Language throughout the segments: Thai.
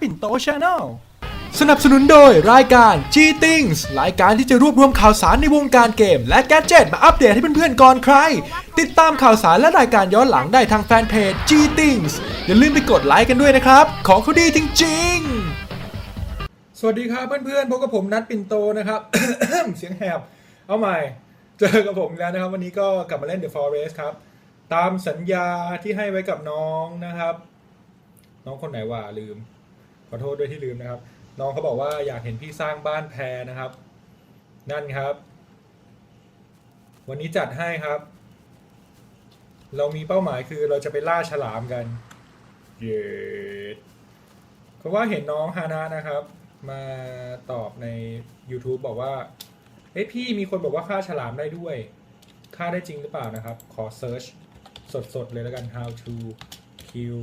ปิ่นโตชาแนลสนับสนุนโดยรายการ G Things รายการที่จะรวบรวมข่าวสารในวงการเกม และแกดเจิตมาอัปเดตให้เพื่อนๆก่อนใคร ติดตามข่าวสารและรายการย้อนหลังได้ทางแฟนเพจ G Things อย่าลืมไปกดไลค์กันด้วยนะครับ ของเขาดีจริงๆ สวัสดีครับเพื่อนๆพบกับผมนัทปิ่นโตนะครับ เสียงแหบ เอาใหม่ เจอกับผมอีกแล้วนะครับ วันนี้ก็กลับมาเล่น The Forest ครับ ตามสัญญาที่ให้ไว้กับน้องนะครับ น้องคนไหนว่าลืม ขอโทษด้วยที่ลืมนะครับ น้องเขาบอกว่าอยากเห็นพี่สร้างบ้านแพรนะครับ นั่นครับ วันนี้จัดให้ครับ เรามีเป้าหมายคือเราจะไปล่าฉลามกัน เย้เพราะว่าเห็นน้องฮานานะครับ มาตอบใน YouTube บอกว่าเอ้ยพี่มีคนบอกว่าฆ่าฉลามได้ด้วยฆ่าได้จริงหรือเปล่านะครับ ขอเซิร์ชสดๆเลยแล้วกัน how to kill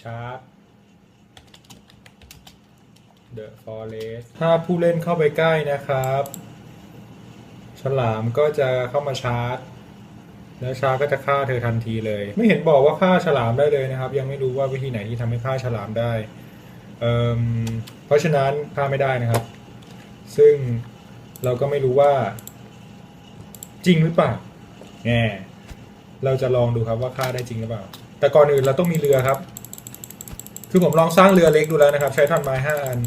shark the forest ถ้าผู้เล่นเข้าไปใกล้นะครับ ฉลามก็จะเข้ามาชาร์จ แล้วชาร์จก็จะฆ่าเธอทันทีเลย ไม่เห็นบอกว่าฆ่าฉลามได้เลยนะครับ ยังไม่รู้ว่าวิธีไหนที่ทำให้ฆ่าฉลามได้เเพราะฉะนั้นฆ่าไม่ได้นะครับ ซึ่งเราก็ไม่รู้ว่า จริงหรือเปล่าแง่เราจะลองดูครับว่าฆ่าได้จริงหรือเปล่า แต่ก่อนอื่นเราต้องมีเรือครับ คือผมลองสร้างเรือเล็กดูแล้วนะครับ ใช้ท่อนไม้ห้าอัน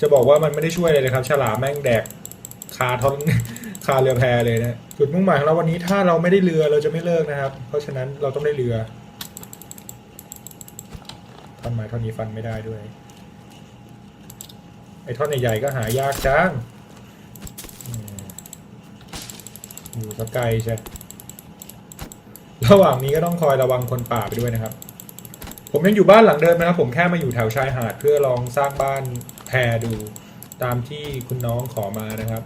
จะบอกว่ามันไม่ได้ช่วยเลยครับ ฉลามแม่งแดกคาท่อนคาเรือแพเลยนะจุดมุ่งหมายของเราวันนี้ถ้าเราไม่ได้เรือเราจะไม่เลิกนะครับ เพราะฉะนั้นเราต้องได้เรือท่อนไม้ท่อนนี้ฟันไม่ได้ด้วย ไอ้ท่อนใหญ่ๆก็หายากจังอยู่สกไกลใช่ระหว่างนี้ก็ต้องคอยระวังคนป่าไปด้วยนะครับ ผมยังอยู่บ้านหลังเดิมนะครับ ผมแค่มาอยู่แถวชายหาดเพื่อลองสร้างบ้านแพรดูตามที่คุณน้องขอมานะครับ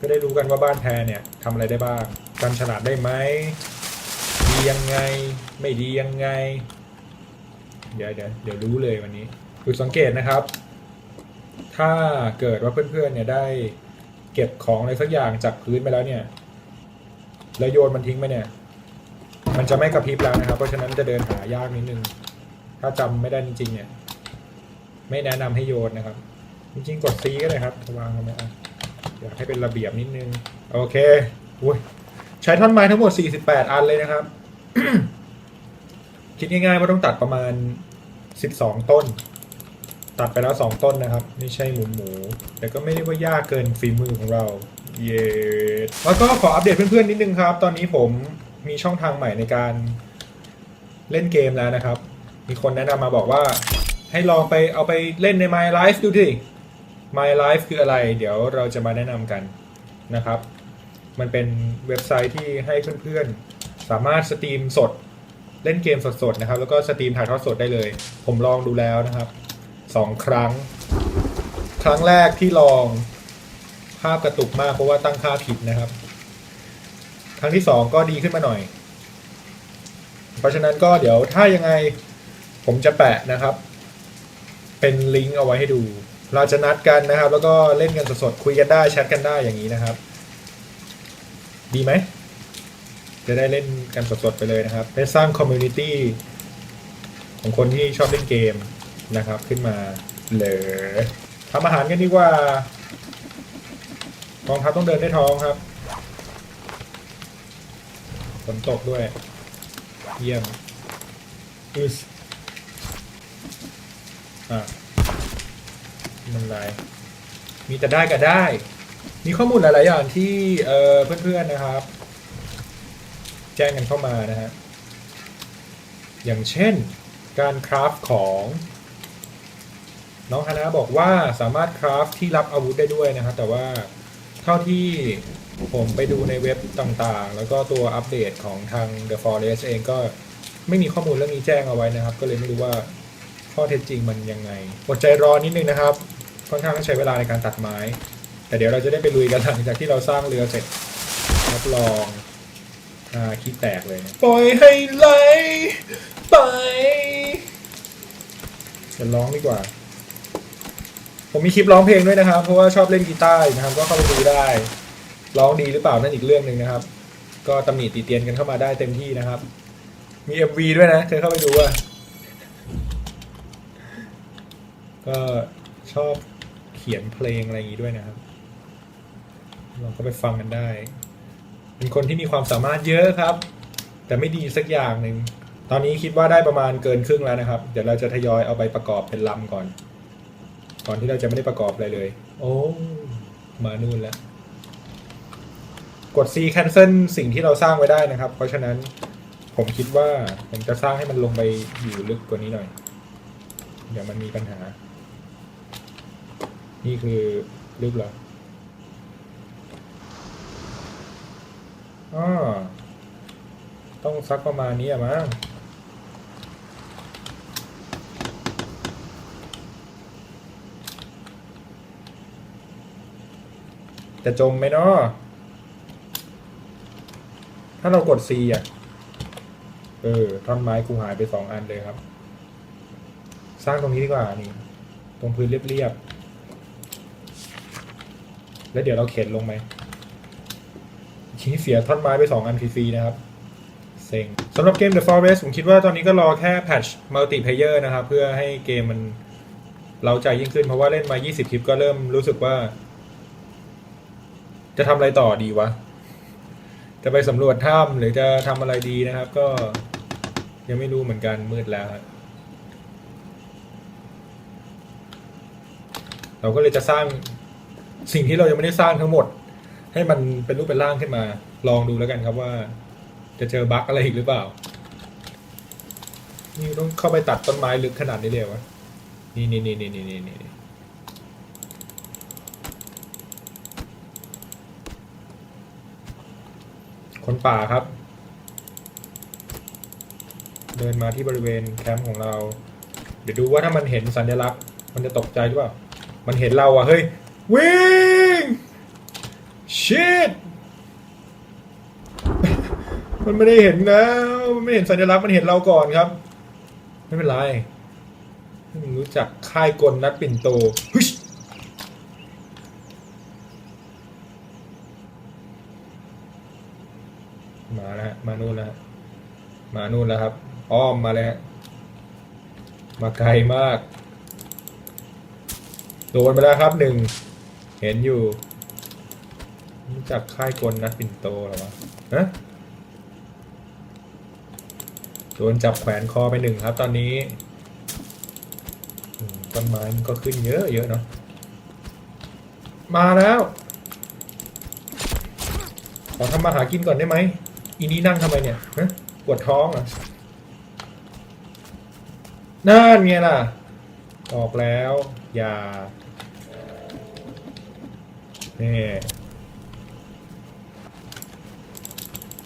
ก็ได้รู้กันว่าบ้านแพรเนี่ยทำอะไรได้บ้างกันฉลาดได้ไหมดียังไงไม่ดียังไง เดี๋ยวเดี๋ยวเดี๋ยวรู้เลยวันนี้จุดสังเกตนะครับ ถ้าเกิดว่าเพื่อนๆเนี่ยได้เก็บของอะไรสักอย่างจากพื้นไปแล้วเนี่ย แล้วโยนมันทิ้งไปเนี่ย มันจะไม่กระพริบแล้วนะครับ เพราะฉะนั้นจะเดินหายากนิดนึง ถ้าจำไม่ได้จริงๆเนี่ย ไม่แนะนำให้โยนนะครับ จริงๆ กดซีก็เลยครับวางลงไปอะอยากให้เป็นระเบียบนิดนึง โอเคอุ้ยใช้ท่อนไม้ทั้งหมด 48 อันเลยนะครับ คิดง่ายๆว่าต้องตัดประมาณ 12 ต้น ตัดไปแล้ว 2 ต้นนะครับ ไม่ใช่หมูหมู แต่ก็ไม่ได้ว่ายากเกินฝีมือของเรา เย้แล้วก็ขออัปเดตเพื่อนๆนิดนึงครับ ตอนนี้ผม มีช่องทางใหม่ในการเล่นเกมแล้วนะครับ มีคนแนะนำมาบอกว่าให้ลองไปเอาไปเล่นใน My Life ดูดิ My Life คืออะไร เดี๋ยวเราจะมาแนะนำกันนะครับ มันเป็นเว็บไซต์ที่ให้เพื่อนๆ สามารถสตรีมสดเล่นเกมสดๆนะครับ แล้วก็สตรีมถ่ายทอดสดได้เลย ผมลองดูแล้วนะครับสองครั้ง ครั้งแรกที่ลองภาพกระตุกมากเพราะว่าตั้งค่าผิดนะครับ ครั้งที่สองก็ดีขึ้นมาหน่อย เพราะฉะนั้นก็เดี๋ยวถ้ายังไงผมจะแปะนะครับ เป็นลิงก์เอาไว้ให้ดู เราจะนัดกันนะครับ แล้วก็เล่นกันสดๆคุยกันได้แชทกันได้อย่างนี้นะครับ ดีไหมจะได้เล่นกันสดๆไปเลยนะครับได้สร้างคอมมูนิตี้ของคนที่ชอบเล่นเกมนะครับ ขึ้นมาเลยทำอาหารกันดีกว่ากองทัพต้องเดินได้วยท้องครับ นตกด้วย เยี่ยมอึสอะมันไรมีแต่ได้กับได้ มีข้อมูลหลายๆอย่างที่เอ่อเพื่อนๆนะครับ แจ้งกันเข้ามานะฮะอย่างเช่นการคราฟของน้องฮานะบอกว่าสามารถคราฟที่รับอาวุธได้ด้วยนะครับแต่ว่าเท่าที่ ผมไปดูในเว็บต่างๆ แล้วก็ตัวอัปเดตของทาง The Forest เองก็ไม่มีข้อมูลเรื่องนี้แจ้งเอาไว้นะครับ ก็เลยไม่รู้ว่าข้อเท็จจริงมันยังไงอดใจรอนิดนึงนะครับ ค่อนข้างต้องใช้เวลาในการตัดไม้ แต่เดี๋ยวเราจะได้ไปลุยกันหลังจากที่เราสร้างเรือเสร็จรับรองอ่าคิดแตกเลยนะปล่อยให้ไหลไปจะร้องดีกว่า ผมมีคลิปร้องเพลงด้วยนะครับ เพราะว่าชอบเล่นกีตาร์นะครับ ก็เข้าไปดูได้ ร้องดีหรือเปล่านั่นอีกเรื่องหนึ่งนะครับ ก็ตำหนิติเตียนกันเข้ามาได้เต็มที่นะครับ มี MV ด้วยนะเคยเข้าไปดูว่าก็ชอบเขียนเพลงอะไรอย่างนี้ด้วยนะครับลองก็ไปฟังกันได้ เป็นคนที่มีความสามารถเยอะครับ แต่ไม่ดีสักอย่างหนึ่งตอนนี้คิดว่าได้ประมาณเกินครึ่งแล้วนะครับ เดี๋ยวเราจะทยอยเอาไปประกอบเป็นลำก่อน ก่อนที่เราจะไม่ได้ประกอบอะไรเลย โอ้ มานู่นแล้ว กด C cancel สิ่งที่เราสร้างไว้ได้นะครับ เพราะฉะนั้นผมคิดว่าผมจะสร้างให้มันลงไปอยู่ลึกกว่านี้หน่อย เดี๋ยวมันมีปัญหา นี่คือลึกเหรออ๋อต้องซักประมาณนี้อะมั้งจะจมไหมเนาะ ถ้าเรากด C อะ เออท่อนไม้กูหายไปสองอันเลยครับ สร้างตรงนี้ดีกว่านี่ ตรงพื้นเรียบๆ แล้วเดี๋ยวเราเข็นลงไหมทีนี้เสียท่อนไม้ไปสองอันฟรีๆนะครับเซ็งสำหรับเกม The Forest ผมคิดว่าตอนนี้ก็รอแค่แพทช์มัลติเพเยอร์นะครับ เพื่อให้เกมมันเราใจยิ่งขึ้นเพราะว่าเล่นมา 20 คลิปก็เริ่มรู้สึกว่า จะทำอะไรต่อดีวะ จะไปสำรวจถ้ำหรือจะทำอะไรดีนะครับ ก็ยังไม่รู้เหมือนกันมืดแล้วครับเราก็เลยจะสร้างสิ่งที่เรายังไม่ได้สร้างทั้งหมด ให้มันเป็นรูปเป็นร่างขึ้นมา ลองดูแล้วกันครับว่า จะเจอบั๊กอะไรอีกหรือเปล่า นี่ต้องเข้าไปตัดต้นไม้ลึกขนาดนี้เลยวะนี่นี่นี่นี่นี่นี่ คนป่าครับ เดินมาที่บริเวณแคมป์ของเรา เดี๋ยวดูว่าถ้ามันเห็นสัญลักษณ์ มันจะตกใจหรือเปล่า มันเห็นเราอะเฮ้ย วิ่ง ชิตมันไม่ได้เห็นแล้วมันไม่เห็นสัญลักษณ์ มันเห็นเราก่อนครับ ไม่เป็นไรมึงรู้จักค่ายกลนัดปิ่นโตฮึช มาแล้วฮะมานู่นแล้วฮะมานู่นแล้วครับ อ้อมมาเลยฮะมาไกลมาก โดนไปแล้วครับหนึ่ง เห็นอยู่รู้จักค่ายกลนัดปิ่นโตหรอวะฮะโดนจับแขวนคอไปหนึ่งครับ ตอนนี้ต้นไม้มันก็ขึ้นเยอะเยอะเนาะมาแล้วขอทำมาหากินก่อนได้ไหม อีนี้นั่งทำไมเนี่ยฮะปวดท้องอะนั่นไงล่ะออกแล้วอย่านี่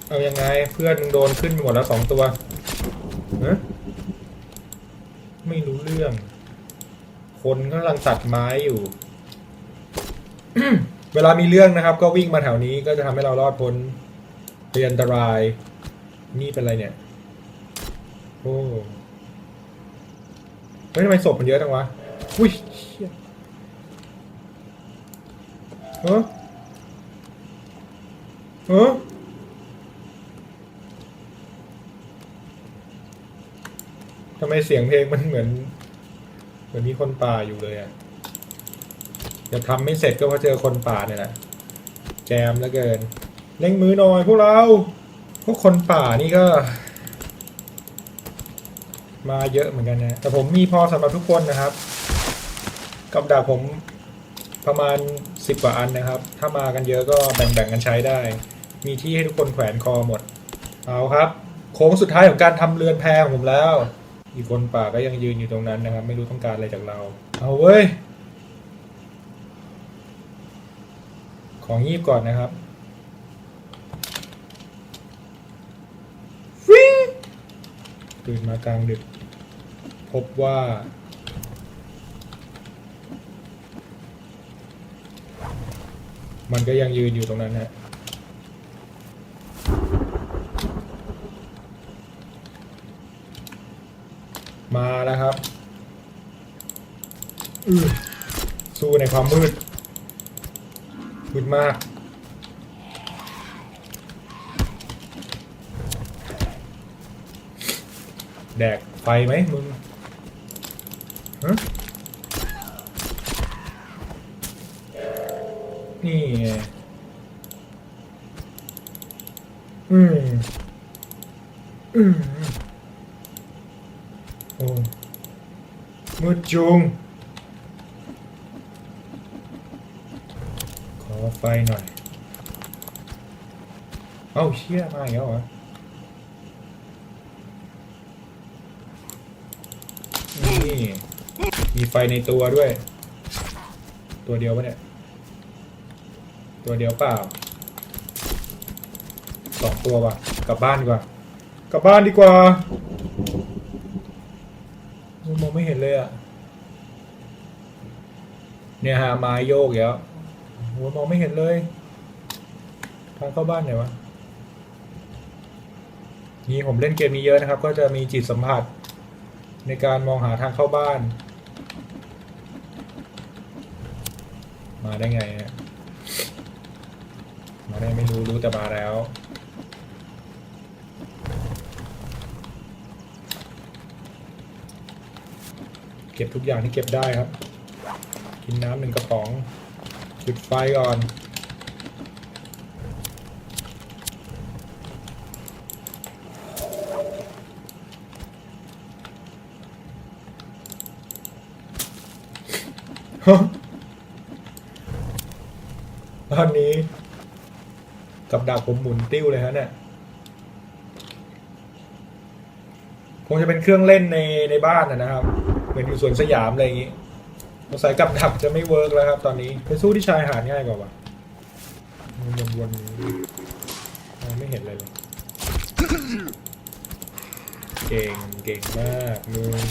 เอายังไงเพื่อนโดนขึ้นไปหมดแล้วสองตัวฮะไม่รู้เรื่อง คนกำลังตัดไม้อยู่ เวลามีเรื่องนะครับ ก็วิ่งมาแถวนี้ก็จะทำให้เรารอดพ้น เรียนอันตราย นี่เป็นอะไรเนี่ย โอ้ยทำไมศพมันเยอะจังวะ อุ้ยเชี่ยเออเออทำไมเสียงเพลงมันเหมือน เหมือนมีคนป่าอยู่เลยอะจะทำไม่เสร็จก็เพราะเจอคนป่าเนี่ยแหละ แจมแล้วเกิน เร่งมือหน่อยพวกเรา พวกคนป่านี่ก็ มาเยอะเหมือนกันนะ แต่ผมมีพอสำหรับทุกคนนะครับ กับดาบผมประมาณสิบกว่าอันนะครับ ถ้ามากันเยอะก็แบ่งๆกันใช้ได้ มีที่ให้ทุกคนแขวนคอหมด เอาครับ โค้งสุดท้ายของการทำเรือนแพของผมแล้ว อีกคนป่าก็ยังยืนอยู่ตรงนั้นนะครับ ไม่รู้ต้องการอะไรจากเรา เอาเว้ย ของยีบก่อนนะครับฟิง ตื่นมากลางดึก พบว่า มันก็ยังยืนอยู่ตรงนั้นฮะมาแล้วครับสู้ในความมืดมืดมาก แดกไฟไหมมึงนี่อืม อืม โอ้มืดจุง ขอไฟหน่อย เอ้าเชี่ยมาอีกแล้วเหร มีไฟในตัวด้วย ตัวเดียวปะเนี่ย ตัวเดียวเปล่าสองตัวป่ะ กลับบ้านดีกว่า กลับบ้านดีกว่า มองไม่เห็นเลยอะ เนี่ยฮะไม้โยกแล้วโหมองไม่เห็นเลย ทางเข้าบ้านไหนวะนี่ผมเล่นเกมนี้เยอะนะครับ ก็จะมีจิตสัมผัส ในการมองหาทางเข้าบ้าน มาได้ไงฮะมาได้ไม่รู้รู้แต่มาแล้วเก็บทุกอย่างที่เก็บได้ครับ กินน้ำหนึ่งกระป๋องจุดไฟก่อน ฮะ ตอนนี้ กับดักผมหมุนติ้วเลยฮะเนี่ยคงจะเป็นเครื่องเล่นในในบ้านนะครับ เหมือนอยู่สวนสยามอะไรอย่างงี้สงสัยกับดักจะไม่เวิร์กแล้วครับ ตอนนี้ไปสู้ที่ชายหาดง่ายกว่าวะวนวนไม่เห็นเลยเลย เก่งเก่งมากมึง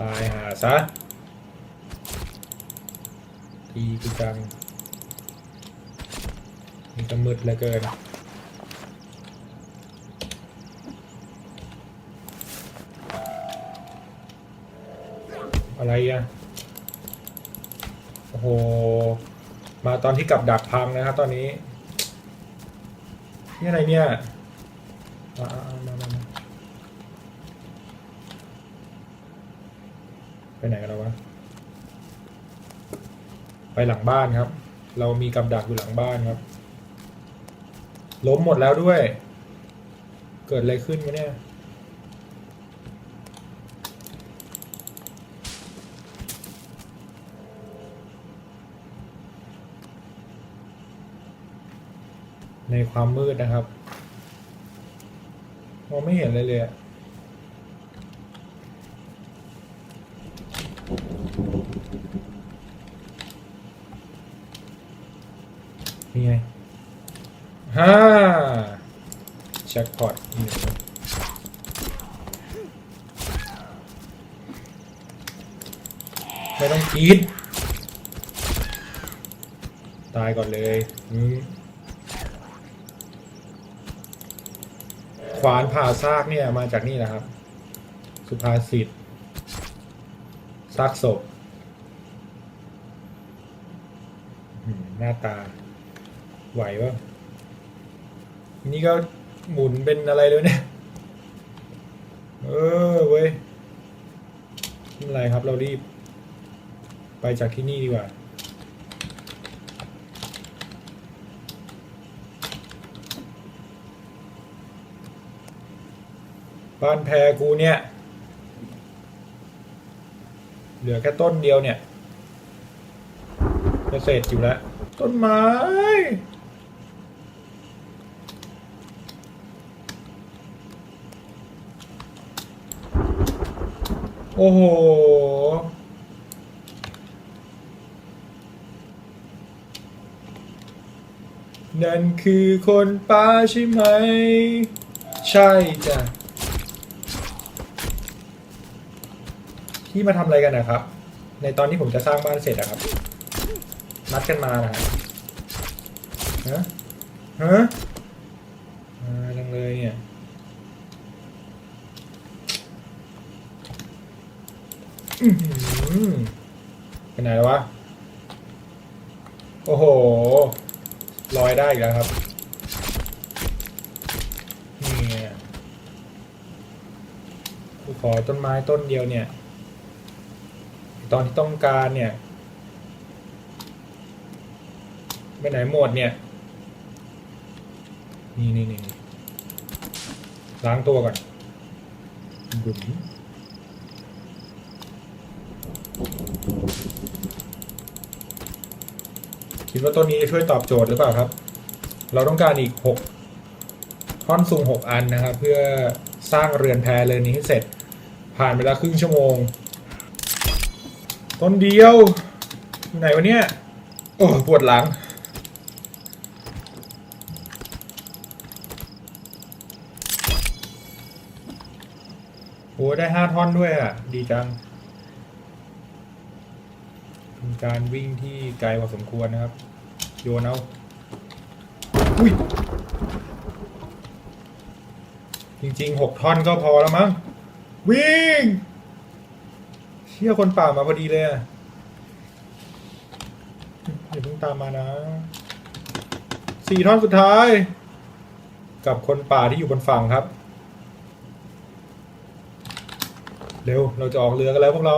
ตายหาซะทีกูจังมันจะมืดเหลือเกินอะไรอะ โอ้โห มาตอนที่กับดักพังนะครับตอนนี้ นี่อะไรเนี่ยมามามามามา ไปไหนกันแล้ววะ ไปหลังบ้านครับ เรามีกับดักอยู่หลังบ้านครับ ล้มหมดแล้วด้วย เกิดอะไรขึ้นกันเนี่ย ในความมืดนะครับ มองไม่เห็นเลยเลยอะนี่ไง ฮ่า แจ็คพอตหนึ่งไม่ต้องคิด ตายก่อนเลยขวานผ่าซากเนี่ยมาจากนี่แหละครับ สุภาษิตซากศพหน้าตา ไหวปะนี่ก็ หมุนเป็นอะไรเลยเนี่ย เออเว้ยไม่เป็นไรครับเรารีบ ไปจากที่นี่ดีกว่า บ้านแพรกูเนี่ย เหลือแค่ต้นเดียวเนี่ยจะเสร็จอยู่แล้ว ต้นไม้ โอ้โห นั่นคือคนป่าใช่ไหม ใช่จ้ะที่มาทำอะไรกันนะครับ ในตอนที่ผมจะสร้างบ้านเสร็จอะครับ นัดกันมานะฮะฮะฮะมาจังเลยเนี่ย อื้อหือไปไหนแล้ววะ โอ้โห ลอยได้อีกแล้วครับ นี่ไงกูขอต้นไม้ต้นเดียวเนี่ย ตอนที่ต้องการเนี่ยไปไหนหมดเนี่ย นี่นี่นี่ล้างตัวก่อนบุ๋ม ดว่าต้นนี้จะช่วยตอบโจทย์หรือเปล่าครับ เราต้องการอีกหกท่อนสูงหกอันนะครับ เพื่อสร้างเรือนแพเรือนนี้ให้เสร็จ ผ่านไปแล้วครึ่งชั่วโมง ต้นเดียว ไหนวะเนี่ย โอ้ปวดหลัง โอ้ได้ห้าท่อนด้วยอะ ดีจังเป็นการวิ่งที่ไกลพอสมควรนะครับ โยนเอา อุ้ย จริงๆหกท่อนก็พอแล้วมั้ง วิ่ง เชี่ยคนป่ามาพอดีเลยอะอย่าเพิ่งตามมานะ สี่ท่อนสุดท้าย กับคนป่าที่อยู่บนฝั่งครับ เร็ว เราจะออกเรือกันแล้วพวกเรา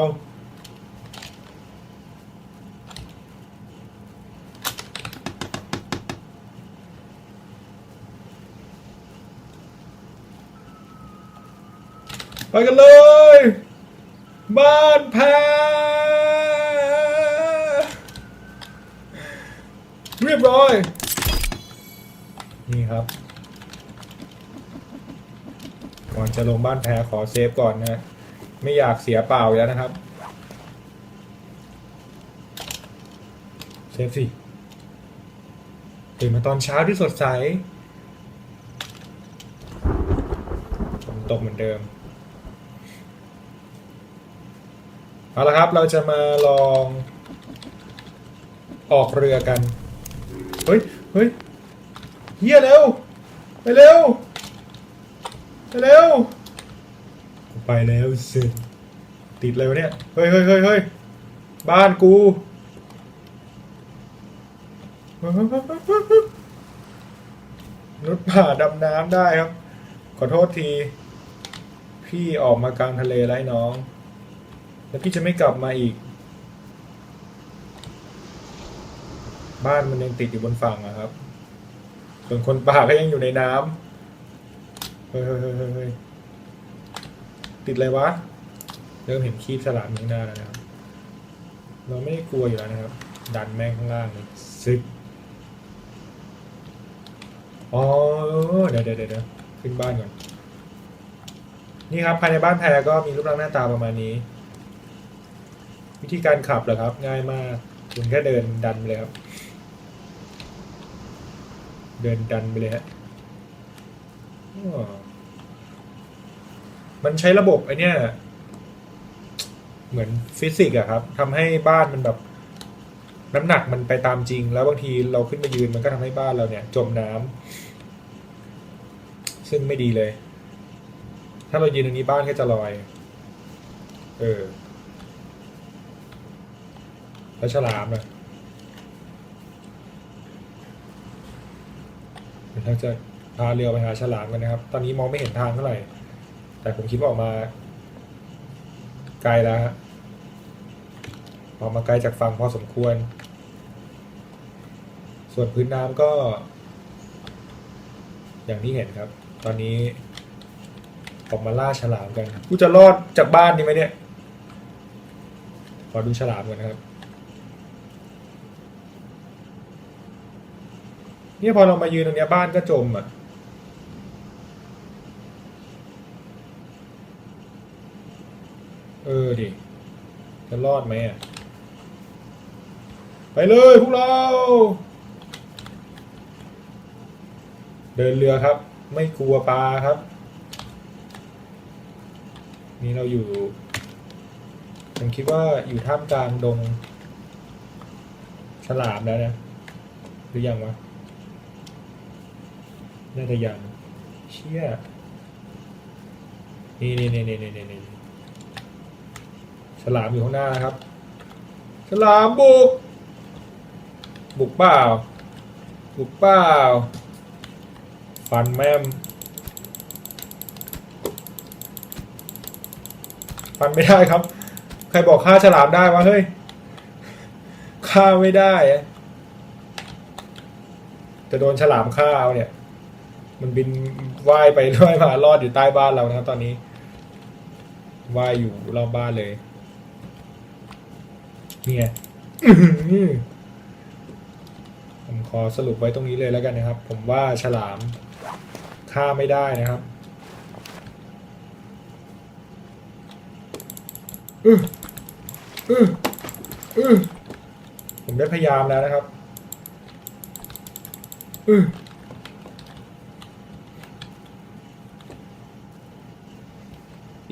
ไปกันเลย บ้านแพ้เรียบร้อย นี่ครับ ก่อนจะลงบ้านแพ้ขอเซฟก่อนนะ ไม่อยากเสียเปล่าแล้วนะครับ เซฟสิตื่นมาตอนเช้าที่สดใสฝนตกเหมือนเดิม เอาละครับเราจะมาลองออกเรือกัน เฮ้ย เฮ้ยเฮียเร็ว ไปเร็ว ไปเร็ว ไปแล้วสิติดเลยวะเนี่ย เฮ้ยเฮ้ยเฮ้ยเฮ้ยบ้านกู นุชผ่าดำน้ำได้ครับ ขอโทษที พี่ออกมากลางทะเลไร้น้อง แล้วพี่จะไม่กลับมาอีก บ้านมันยังติดอยู่บนฝั่งอะครับ ส่วนคนป่าก็ยังอยู่ในน้ำเฮ้ยเฮ้ยเฮ้ยเฮ้ยเฮ้ยติดอะไรวะ เริ่มเห็นคีบฉลามอยู่ข้างหน้าแล้วนะครับ เราไม่ได้กลัวอยู่แล้วนะครับ ดันแม่งข้างล่างเลยซึกอ๋อเดี๋ยวเดี๋ยวเดี๋ยวขึ้นบ้านก่อน นี่ครับภายในบ้านแพรก็มีรูปร่างหน้าตาประมาณนี้ วิธีการขับเหรอครับ ง่ายมาก คุณแค่เดินดันไปเลยครับ เดินดันไปเลยฮะมันใช้ระบบไอเนี้ยเหมือนฟิสิกส์อะครับทำให้บ้านมันแบบ น้ำหนักมันไปตามจริง แล้วบางทีเราขึ้นมายืนมันก็ทำให้บ้านเราเนี่ย จมน้ำซึ่งไม่ดีเลย ถ้าเรายืนตรงนี้บ้านก็จะลอย เออ แล้วฉลามนะเดี๋ยวเราจะพาเรือไปหาฉลามกันนะครับ ตอนนี้มองไม่เห็นทางเท่าไหร่ แต่ผมคิดว่าออกมา ไกลแล้วฮะออกมาไกลจากฝั่งพอสมควร ส่วนพื้นน้ำก็ อย่างที่เห็นครับ ตอนนี้ออกมาล่าฉลามกัน กูจะรอดจากบ้านนี้ไหมเนี่ย ขอดูฉลามก่อนนะครับ นี่พอเรามายืนตรงนี้บ้านก็จมอะเออดิจะรอดไหมอะไปเลยพวกเรา เดินเรือครับ ไม่กลัวปลาครับ นี่เราอยู่ผมคิดว่าอยู่ท่ามกลางดงฉลามแล้วนะ หรือยังวะ น่าจะยังเชี่ยนี่นี่นี่นี่นี่นี่ฉลามอยู่ข้างหน้านะครับ ฉลามบุก บุกเปล่า บุกเปล่า ฟันแม่มฟันไม่ได้ครับ ใครบอกฆ่าฉลามได้วะเฮ้ย ฆ่าไม่ได้ จะโดนฉลามฆ่าเอาเนี่ย มันบินว่ายไปว่ายมารอดอยู่ใต้บ้านเรานะครับตอนนี้ว่ายอยู่รอบบ้านเลย เนี่ไงอื้อหือผมขอสรุปไว้ตรงนี้เลยแล้วกันนะครับ ผมว่าฉลามฆ่าไม่ได้นะครับผมได้พยายามแล้วนะครับ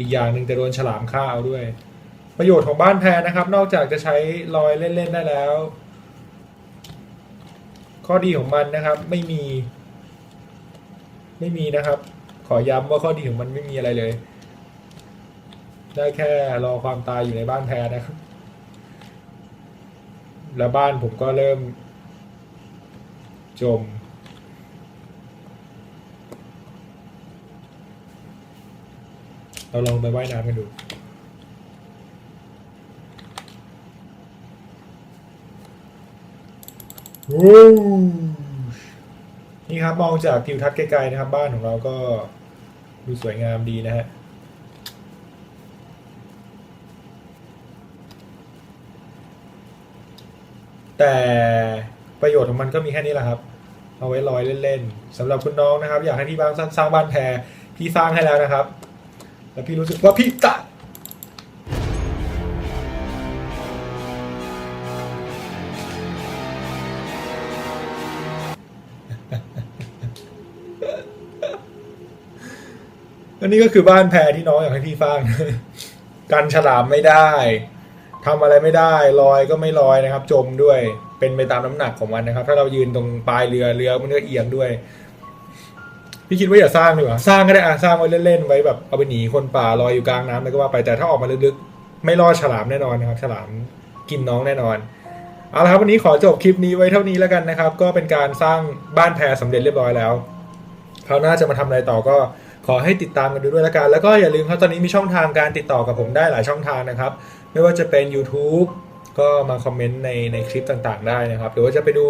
อีกอย่างหนึ่งจะโดนฉลามฆ่าเอาด้วย ประโยชน์ของบ้านแพรนะครับ นอกจากจะใช้ลอยเล่น ๆ ได้แล้ว ข้อดีของมันนะครับไม่มี ไม่มีนะครับ ขอย้ำว่าข้อดีของมันไม่มีอะไรเลย ได้แค่รอความตายอยู่ในบ้านแพรนะครับ แล้วบ้านผมก็เริ่ม จม เราลองไปว่ายน้ำกันดูวู้นี่ครับมองจากทิวทัศน์ไกลๆนะครับ บ้านของเราก็ดูสวยงามดีนะฮะแต่ประโยชน์ของมันก็มีแค่นี้แหละครับ เอาไว้ลอยเล่นๆสำหรับคุณน้องนะครับ อยากให้พี่บ้านสร้างบ้านแพรพี่สร้างให้แล้วนะครับ แล้วพี่รู้สึกว่าพี่จะอันนี้ก็คือบ้านแพรที่น้องอยากให้พี่สร้างกันฉลามไม่ได้ทำอะไรไม่ได้ลอยก็ไม่ลอยนะครับ จมด้วยเป็นไปตามน้ำหนักของมันนะครับ ถ้าเรายืนตรงปลายเรือเรือมันก็เอียงด้วย พี่คิดว่าอย่าสร้างดีกว่าสร้างก็ได้อะสร้างไว้เล่นๆไว้แบบเอาไปหนีคนป่าลอยอยู่กลางน้ำแล้วก็ว่าไปแต่ถ้าออกมาลึกๆไม่รอดฉลามแน่นอนนะครับ ฉลามกินน้องแน่นอนเอาละครับวันนี้ขอจบคลิปนี้ไว้เท่านี้แล้วกันนะครับ ก็เป็นการสร้างบ้านแพรสำเร็จเรียบร้อยแล้วคราวหน้าจะมาทำอะไรต่อก็ขอให้ติดตามกันดูด้วยละกัน แล้วก็อย่าลืมครับตอนนี้มีช่องทางการติดต่อกับผมได้หลายช่องทางนะครับ ไม่ว่าจะเป็น YouTube ก็มาคอมเมนต์ในในคลิปต่างๆ ได้นะครับ หรือว่าจะไปดู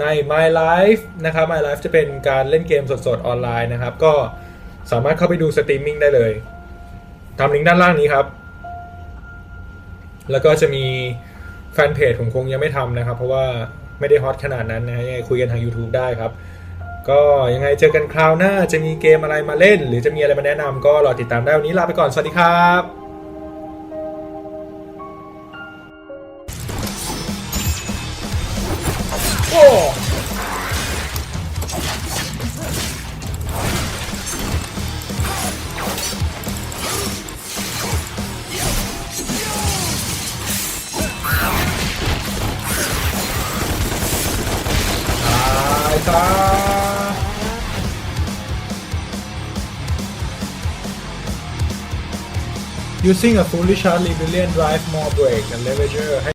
ใน My Life นะครับ My Life จะเป็นการเล่นเกมสดๆ ออนไลน์นะครับ ก็สามารถเข้าไปดูสตรีมมิ่งได้เลยตามลิงก์ด้านล่างนี้ครับ แล้วก็จะมีแฟนเพจผมคงยังไม่ทำนะครับ เพราะว่าไม่ได้ฮอตขนาดนั้นนะฮะยังไงคุยกันทาง YouTube ได้ครับ ก็ยังไงเจอกันคราวหน้าจะมีเกมอะไรมาเล่น หรือจะมีอะไรมาแนะนำก็รอติดตามได้วันนี้ลาไปก่อน สวัสดีครับ Using a fully charged Rebellion drive more brake and leverage